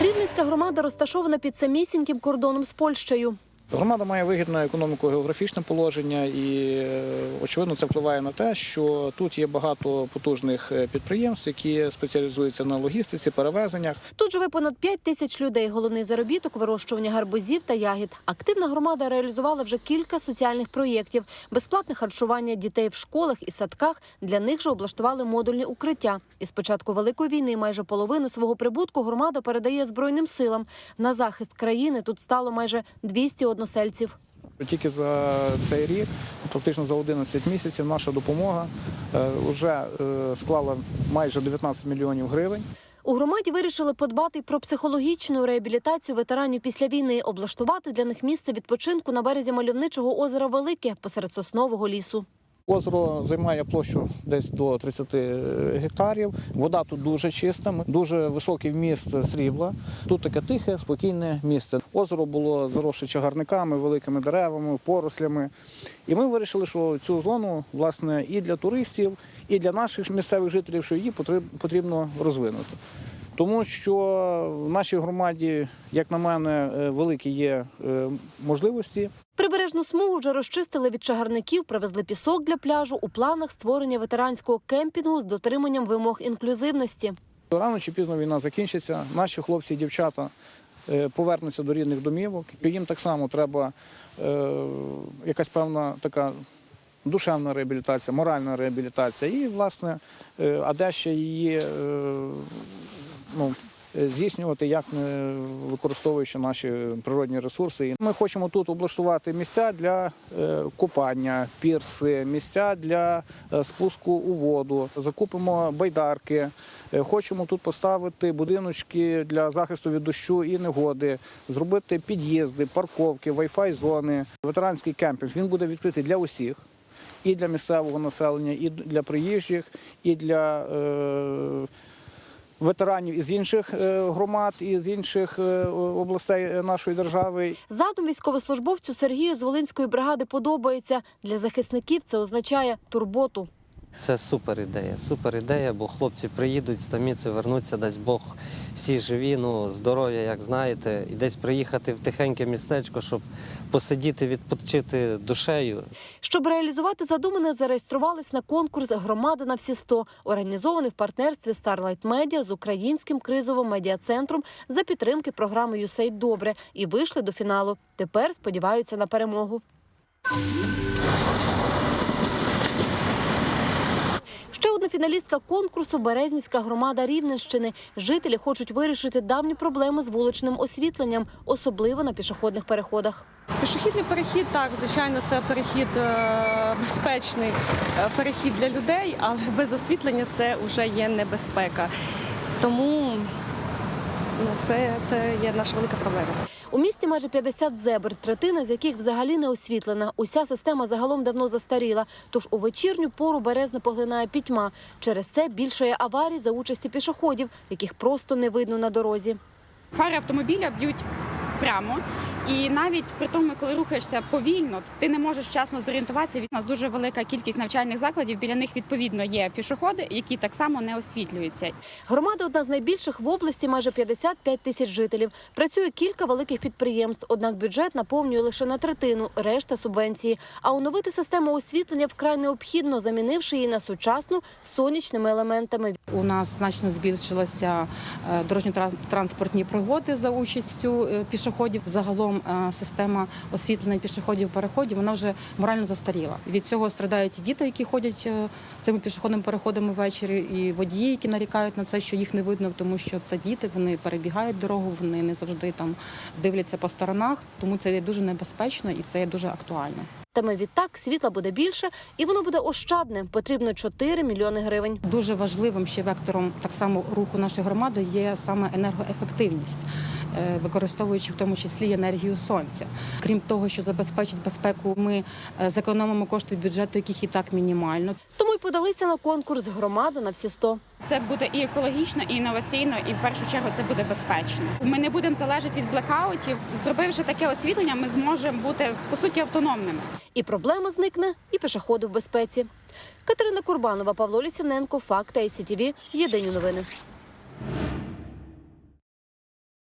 Рівненська громада розташована під самісіньким кордоном з Польщею. Громада має вигідне економіко-географічне положення, і е, очевидно це впливає на те, що тут є багато потужних е, підприємств, які спеціалізуються на логістиці, перевезеннях. Тут живе понад 5 тисяч людей. Головний заробіток вирощування гарбузів та ягід. Активна громада реалізувала вже кілька соціальних проєктів: безплатне харчування дітей в школах і садках. Для них же облаштували модульні укриття. І з початку великої війни майже половину свого прибутку громада передає збройним силам. На захист країни тут стало майже 200 односельців. Тільки за цей рік, фактично за 11 місяців, наша допомога вже склала майже 19 мільйонів гривень. У громаді вирішили подбати про психологічну реабілітацію ветеранів після війни, облаштувати для них місце відпочинку на березі мальовничого озера Велике посеред соснового лісу. Озеро займає площу десь до 30 гектарів. Вода тут дуже чиста, дуже високий вміст срібла. Тут таке тихе, спокійне місце. Озеро було заросше чагарниками, великими деревами, порослями. І ми вирішили, що цю зону власне і для туристів, і для наших місцевих жителів, що її потрібно розвинути. Тому що в нашій громаді, як на мене, е, великі є е, можливості. Прибережну смугу вже розчистили від чагарників, привезли пісок для пляжу. У планах створення ветеранського кемпінгу з дотриманням вимог інклюзивності. Рано чи пізно війна закінчиться. Наші хлопці і дівчата е, повернуться до рідних домівок. Їм так само треба е, якась певна така душевна реабілітація, моральна реабілітація. І, власне, е, а де ще її ну, здійснювати, як використовуючи наші природні ресурси. Ми хочемо тут облаштувати місця для е, купання, пірси, місця для е, спуску у воду. Закупимо байдарки. Е, Хочемо тут поставити будиночки для захисту від дощу і негоди, зробити під'їзди, парковки, вай-фай зони. Ветеранський кемпінг він буде відкритий для усіх. І для місцевого населення, і для приїжджих, і для е, ветеранів із інших громад громад, із інших е, областей е, нашої держави. Задум військовослужбовцю Сергію з Волинської бригади подобається. Для захисників це означає турботу. Це супер ідея. Супер ідея, бо хлопці приїдуть, стаміться, вернуться, дасть Бог всі живі, ну здоров'я, як знаєте, і десь приїхати в тихеньке містечко, щоб посидіти, відпочити душею. Щоб реалізувати задумане, зареєструвались на конкурс Громада на всі 100», організований в партнерстві Starlight Media з українським кризовим медіа-центром за підтримки програми «Юсейд Добре і вийшли до фіналу. Тепер сподіваються на перемогу. Одна фіналістка конкурсу Березнівська громада Рівненщини. Жителі хочуть вирішити давні проблеми з вуличним освітленням, особливо на пішохідних переходах. Пішохідний перехід, так, звичайно, це перехід е, безпечний е, перехід для людей, але без освітлення це вже є небезпека. Тому ну, це, це є наша велика проблема. У місті майже 50 зебр, третина з яких взагалі не освітлена. Уся система загалом давно застаріла. Тож у вечірню пору березне поглинає пітьма. Через це більшає аварій за участі пішоходів, яких просто не видно на дорозі. Фари автомобіля б'ють прямо. І навіть при тому, коли рухаєшся повільно, ти не можеш вчасно зорієнтуватися. Від нас дуже велика кількість навчальних закладів. Біля них відповідно є пішоходи, які так само не освітлюються. Громада одна з найбільших в області, майже 55 тисяч жителів. Працює кілька великих підприємств, однак бюджет наповнює лише на третину, решта субвенції. А оновити систему освітлення вкрай необхідно, замінивши її на сучасну з сонячними елементами. У нас значно збільшилися е, дорожньо-транспортні пригоди за участю е, пішоходів. Загалом е, система освітлення пішоходів переходів вона вже морально застаріла. Від цього страдають і діти, які ходять е, цими пішохідними переходами ввечері, і водії, які нарікають на це, що їх не видно, тому що це діти, вони перебігають дорогу, вони не завжди там дивляться по сторонах. Тому це є дуже небезпечно і це є дуже актуально. Таме відтак світла буде більше і воно буде ощадне. Потрібно 4 мільйони гривень. Дуже важливим ще вектором так само руху нашої громади є саме енергоефективність, е, використовуючи в тому числі енергію сонця. Крім того, що забезпечить безпеку, ми е, зекономимо кошти бюджету, яких і так мінімально. Тому подалися на конкурс громада на всі 100». Це буде і екологічно, і інноваційно, і в першу чергу це буде безпечно. Ми не будемо залежати від блекаутів. Зробивши таке освітлення, ми зможемо бути по суті автономними. І проблема зникне, і пішоходи в безпеці. Катерина Курбанова, Павло Лісівненко, Факт ICTV. Єдині новини.